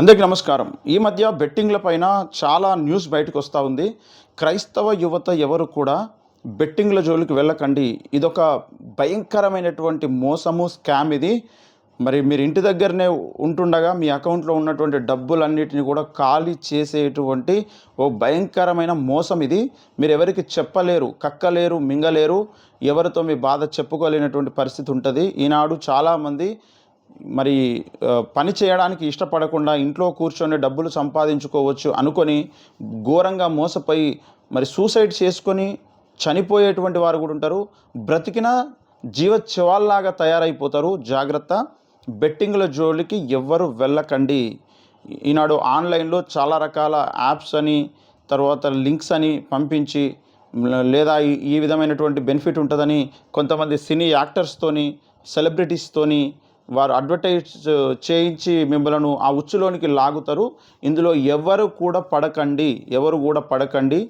అందరికీ నమస్కారం. ఈ మధ్య బెట్టింగ్ల పైన చాలా న్యూస్ బయటకు వస్తూ ఉంది. క్రైస్తవ యువత ఎవరు కూడా బెట్టింగ్ల జోలికి వెళ్ళకండి. ఇదొక భయంకరమైనటువంటి మోసము స్కామ్ ఇది. మరి మీరు ఇంటి దగ్గరనే ఉంటుండగా మీ అకౌంట్లో ఉన్నటువంటి డబ్బులన్నిటిని కూడా ఖాళీ చేసేటువంటి ఓ భయంకరమైన మోసం ఇది. మీరు ఎవరికి చెప్పలేరు కక్కలేరు మింగలేరు. ఎవరితో మీ బాధ చెప్పుకోలేనటువంటి పరిస్థితి ఉంటుంది. ఈనాడు చాలామంది మరి పని చేయడానికి ఇష్టపడకుండా ఇంట్లో కూర్చొని డబ్బులు సంపాదించుకోవచ్చు అనుకొని ఘోరంగా మోసపోయి మరి సూసైడ్ చేసుకొని చనిపోయేటువంటి వారు కూడా ఉంటారు. బ్రతికిన జీవచ్యవాల్లాగా తయారైపోతారు. జాగ్రత్త. బెట్టింగ్ల జోలికి ఎవ్వరు వెళ్ళకండి. ఈనాడు ఆన్లైన్లో చాలా రకాల యాప్స్ అని తర్వాత లింక్స్ అని పంపించి లేదా ఈ విధమైనటువంటి బెనిఫిట్ ఉంటుందని కొంతమంది సినీ యాక్టర్స్తోని సెలబ్రిటీస్తోని వారు అడ్వర్టైజ్ చేయించి మిమ్మల్ని ఆ ఉచ్చులోనికి లాగుతారు. ఇందులో ఎవరు కూడా పడకండి ఎవరు కూడా పడకండి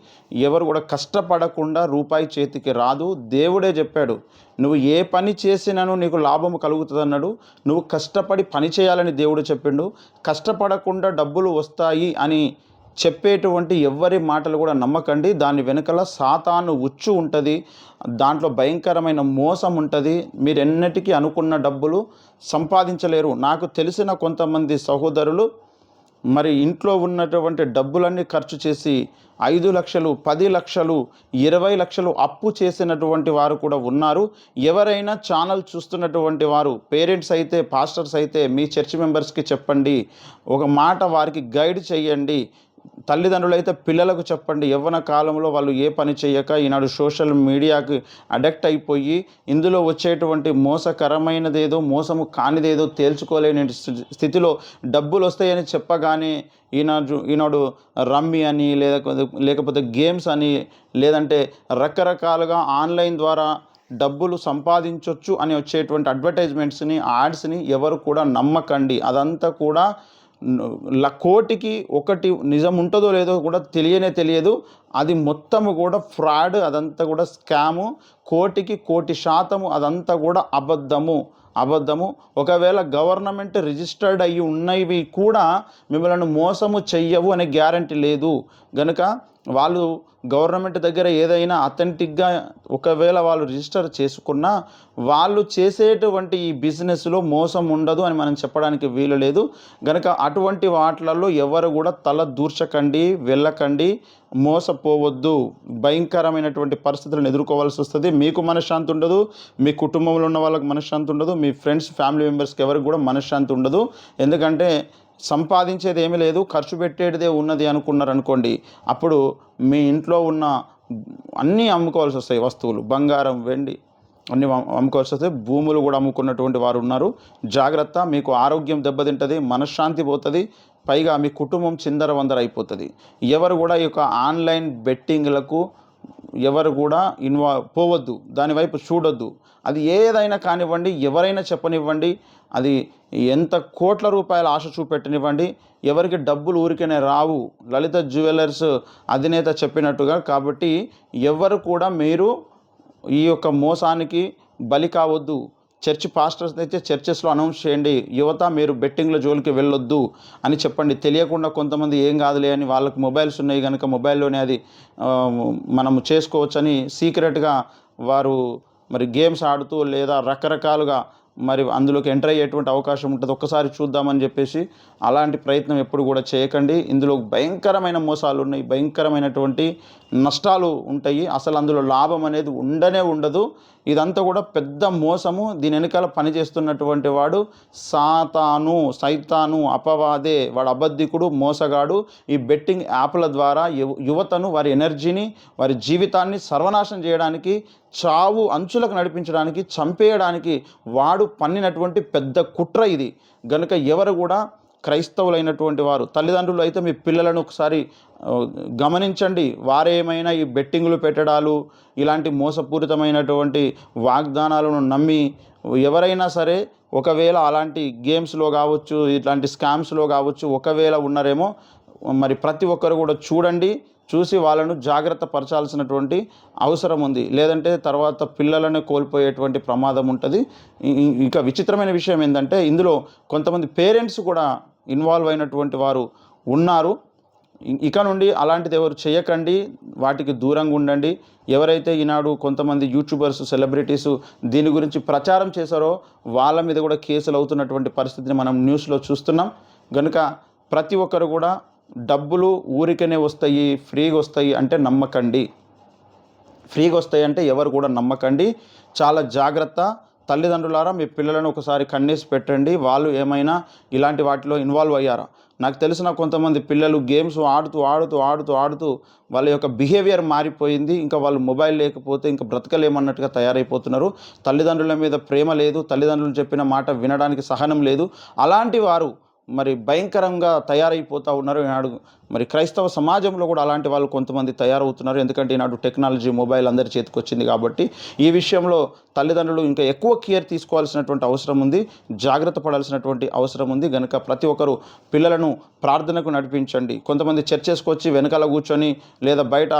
ఎవరు కూడా కష్టపడకుండా రూపాయి చేతికి రాదు. దేవుడే చెప్పాడు నువ్వు ఏ పని చేసినాను నీకు లాభం కలుగుతుంది అన్నాడు నువ్వు కష్టపడి పని చేయాలని దేవుడు చెప్పిండు. కష్టపడకుండా డబ్బులు వస్తాయి అని చెప్పేటువంటి ఎవ్వరి మాటలు కూడా నమ్మకండి. దాని వెనుకల సాతాను ఉచ్చు ఉంటుంది. దాంట్లో భయంకరమైన మోసం ఉంటుంది. మీరు ఎన్నటికీ అనుకున్న డబ్బులు సంపాదించలేరు. నాకు తెలిసిన కొంతమంది సహోదరులు మరి ఇంట్లో ఉన్నటువంటి డబ్బులన్నీ ఖర్చు చేసి ఐదు లక్షలు పది లక్షలు ఇరవై లక్షలు అప్పు చేసినటువంటి వారు కూడా ఉన్నారు. ఎవరైనా ఛానల్ చూస్తున్నటువంటి వారు పేరెంట్స్ అయితే పాస్టర్స్ అయితే మీ చర్చ్ మెంబర్స్కి చెప్పండి. ఒక మాట వారికి గైడ్ చేయండి. తల్లిదండ్రులు అయితే పిల్లలకు చెప్పండి యవ్వన కాలంలో వాళ్ళు ఏ పని చేయక ఈనాడు సోషల్ మీడియాకి అడక్ట్ అయిపోయి ఇందులో వచ్చేటువంటి మోసకరమైనదేదో మోసము కానిదేదో తేల్చుకోలేని స్థి- స్థితిలో డబ్బులు వస్తాయని చెప్పగానే ఈనాడు ఈనాడు రమ్మీ అని లేకపోతే లేకపోతే గేమ్స్ అని లేదంటే రకరకాలుగా ఆన్లైన్ ద్వారా డబ్బులు సంపాదించవచ్చు అని వచ్చేటువంటి అడ్వర్టైజ్మెంట్స్ని యాడ్స్ని ఎవరు కూడా నమ్మకండి. అదంతా కూడా కోటికి ఒకటి నిజం ఉంటుందో లేదో కూడా తెలియనే తెలియదు. అది మొత్తము కూడా ఫ్రాడ్ అదంతా కూడా స్కాము. కోటికి కోటి శాతము అదంతా కూడా అబద్ధము. అబద్ధము. ఒకవేళ గవర్నమెంట్ రిజిస్టర్డ్ అయ్యి ఉన్నవి కూడా మిమ్మల్ని మోసము చెయ్యవు అనే గ్యారంటీ లేదు. గనుక వాళ్ళు గవర్నమెంట్ దగ్గర ఏదైనా అథెంటిక్గా ఒకవేళ వాళ్ళు రిజిస్టర్ చేసుకున్నా వాళ్ళు చేసేటువంటి ఈ బిజినెస్లో మోసం ఉండదు అని మనం చెప్పడానికి వీలు లేదు. కనుక అటువంటి వాటిలలో ఎవరు కూడా తల దూర్చకండి వెళ్ళకండి మోసపోవద్దు. భయంకరమైనటువంటి పరిస్థితులను ఎదుర్కోవాల్సి వస్తుంది. మీకు మనశ్శాంతి ఉండదు మీ కుటుంబంలో ఉన్న వాళ్ళకి మనశ్శాంతి ఉండదు మీ ఫ్రెండ్స్ ఫ్యామిలీ మెంబర్స్కి ఎవరికి కూడా మనశ్శాంతి ఉండదు. ఎందుకంటే సంపాదించేది ఏమీ లేదు ఖర్చు పెట్టేటిదే ఉన్నది అనుకున్నారు అనుకోండి అప్పుడు మీ ఇంట్లో ఉన్న అన్నీ అమ్ముకోవాల్సి వస్తాయి వస్తువులు. బంగారం వెండి అన్ని అమ్ముకోవాల్సి వస్తే భూములు కూడా అమ్ముకున్నటువంటి వారు ఉన్నారు. జాగ్రత్త మీకు ఆరోగ్యం దెబ్బతింటుంది మనశ్శాంతి పోతుంది పైగా మీ కుటుంబం చిందర వందర అయిపోతుంది ఎవరు కూడా ఈ యొక్క ఆన్లైన్ బెట్టింగ్లకు ఎవరు కూడా ఇన్వా పోవద్దు. దానివైపు చూడొద్దు. అది ఏదైనా కానివ్వండి ఎవరైనా చెప్పనివ్వండి అది ఎంత కోట్ల రూపాయల ఆశ చూపెట్టనివ్వండి ఎవరికి డబ్బులు ఊరికనే రావు. లలిత జ్యువెలర్స్ అధినేత చెప్పినట్టుగా కాబట్టి ఎవరు కూడా మీరు ఈ యొక్క మోసానికి బలి కావద్దు. చర్చ్ పాస్టర్స్ అయితే చర్చెస్లో అనౌన్స్ చేయండి యువత మీరు బెట్టింగ్ల జోలికి వెళ్ళొద్దు అని చెప్పండి. తెలియకుండా కొంతమంది ఏం కాదులే అని వాళ్ళకి మొబైల్స్ ఉన్నాయి కనుక మొబైల్లోనే అది మనము చేసుకోవచ్చని సీక్రెట్గా వారు మరి గేమ్స్ ఆడుతూ లేదా రకరకాలుగా మరి అందులోకి ఎంటర్ అయ్యేటువంటి అవకాశం ఉంటుంది. ఒక్కసారి చూద్దామని చెప్పేసి అలాంటి ప్రయత్నం ఎప్పుడు కూడా చేయకండి. ఇందులో భయంకరమైన మోసాలు ఉన్నాయి భయంకరమైనటువంటి నష్టాలు ఉంటాయి. అసలు అందులో లాభం అనేది ఉండనే ఉండదు. ఇదంతా కూడా పెద్ద మోసము. దీని వెనకాల పనిచేస్తున్నటువంటి వాడు సాతాను సైతాను అపవాదే వాడు అబద్ధికుడు మోసగాడు. ఈ బెట్టింగ్ యాప్ల ద్వారా యువ- యువతను వారి ఎనర్జీని వారి జీవితాన్ని సర్వనాశం చేయడానికి చావు అంచులకు నడిపించడానికి చంపేయడానికి వాడు పన్నినటువంటి పెద్ద కుట్ర ఇది. గనుక ఎవరు కూడా క్రైస్తవులైనటువంటి వారు తల్లిదండ్రులు అయితే మీ పిల్లలను ఒకసారి గమనించండి. వారేమైనా ఈ బెట్టింగులు పెట్టడాలు ఇలాంటి మోసపూరితమైనటువంటి వాగ్దానాలను నమ్మి ఎవరైనా సరే ఒకవేళ అలాంటి గేమ్స్లో కావచ్చు ఇట్లాంటి స్కామ్స్లో కావచ్చు ఒకవేళ ఉన్నారేమో మరి ప్రతి ఒక్కరు కూడా చూడండి. చూసి వాళ్ళను జాగ్రత్త పరచాల్సినటువంటి అవసరం ఉంది. లేదంటే తర్వాత పిల్లలను కోల్పోయేటువంటి ప్రమాదం ఉంటుంది. ఇంకా విచిత్రమైన విషయం ఏంటంటే ఇందులో కొంతమంది పేరెంట్స్ కూడా ఇన్వాల్వ్ అయినటువంటి వారు ఉన్నారు. ఇక నుండి అలాంటిది ఎవరు చేయకండి. వాటికి దూరంగా ఉండండి. ఎవరైతే ఈనాడు కొంతమంది యూట్యూబర్స్ సెలబ్రిటీస్ దీని గురించి ప్రచారం చేశారో వాళ్ళ మీద కూడా కేసులు అవుతున్నటువంటి పరిస్థితిని మనం న్యూస్లో చూస్తున్నాం. కనుక ప్రతి ఒక్కరు కూడా డబ్బులు ఊరికనే వస్తాయి ఫ్రీగా వస్తాయి అంటే నమ్మకండి. ఫ్రీగా వస్తాయి అంటే ఎవరు కూడా నమ్మకండి. చాలా జాగ్రత్త. తల్లిదండ్రులారా మీ పిల్లలను ఒకసారి కన్నేసి పెట్టండి. వాళ్ళు ఏమైనా ఇలాంటి వాటిలో ఇన్వాల్వ్ అయ్యారా? నాకు తెలిసిన కొంతమంది పిల్లలు గేమ్స్ ఆడుతూ ఆడుతూ ఆడుతూ ఆడుతూ వాళ్ళ యొక్క బిహేవియర్ మారిపోయింది. ఇంకా వాళ్ళు మొబైల్ లేకపోతే ఇంకా బ్రతకలేమన్నట్టుగా తయారైపోతున్నారు. తల్లిదండ్రుల మీద ప్రేమ లేదు. తల్లిదండ్రులు చెప్పిన మాట వినడానికి సహనం లేదు. అలాంటి వారు మరి భయంకరంగా తయారైపోతూ ఉన్నారు ఈనాడు మరి క్రైస్తవ సమాజంలో కూడా అలాంటి వాళ్ళు కొంతమంది తయారవుతున్నారు. ఎందుకంటే ఈనాడు టెక్నాలజీ మొబైల్ అందరి చేతికి వచ్చింది కాబట్టి ఈ విషయంలో తల్లిదండ్రులు ఇంకా ఎక్కువ కేర్ తీసుకోవాల్సినటువంటి అవసరం ఉంది. జాగ్రత్త పడాల్సినటువంటి అవసరం ఉంది. కనుక ప్రతి ఒక్కరు పిల్లలను ప్రార్థనకు నడిపించండి. కొంతమంది చర్చెస్కి వచ్చి వెనకాల కూర్చొని లేదా బయట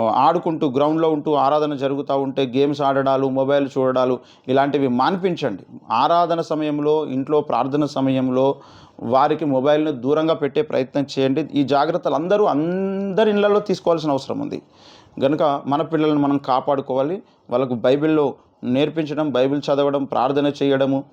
ఆడుకుంటూ గ్రౌండ్లో ఉంటూ ఆరాధన జరుగుతూ ఉంటే గేమ్స్ ఆడడాలు మొబైల్ చూడడాలు ఇలాంటివి మాన్పించండి. ఆరాధన సమయంలో ఇంట్లో ప్రార్థన సమయంలో వారికి మొబైల్ను దూరంగా పెట్టే ప్రయత్నం చేయండి. ఈ జాగ్రత్తలు అందరూ అందరి ఇళ్ళలో తీసుకోవాల్సిన అవసరం ఉంది. కనుక మన పిల్లలను మనం కాపాడుకోవాలి. వాళ్ళకు బైబిల్లో నేర్పించడం బైబిల్ చదవడం ప్రార్థన చేయడము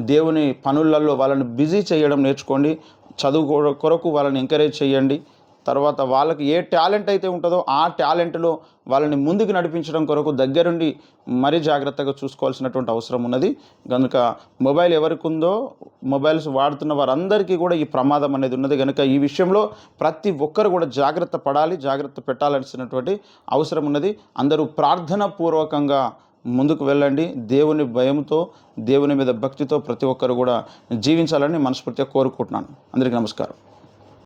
దేవుని పనులలో వాళ్ళని బిజీ చేయడం నేర్చుకోండి. చదువు కొరకు వాళ్ళని ఎంకరేజ్ చేయండి. తర్వాత వాళ్ళకి ఏ టాలెంట్ అయితే ఉంటుందో ఆ టాలెంట్లో వాళ్ళని ముందుకు నడిపించడం కొరకు దగ్గరుండి మరీ జాగ్రత్తగా చూసుకోవాల్సినటువంటి అవసరం ఉన్నది. కనుక మొబైల్ ఎవరికి ఉందో మొబైల్స్ వాడుతున్న వారందరికీ కూడా ఈ ప్రమాదం అనేది ఉన్నది. కనుక ఈ విషయంలో ప్రతి ఒక్కరు కూడా జాగ్రత్త పడాలి జాగ్రత్త పెట్టాల్సినటువంటి అవసరం ఉన్నది. అందరూ ప్రార్థన పూర్వకంగా ముందుకు వెళ్ళండి. దేవుని భయంతో దేవుని మీద భక్తితో ప్రతి ఒక్కరు కూడా జీవించాలని మనస్ఫూర్తిగా కోరుకుంటున్నాను. అందరికీ నమస్కారం.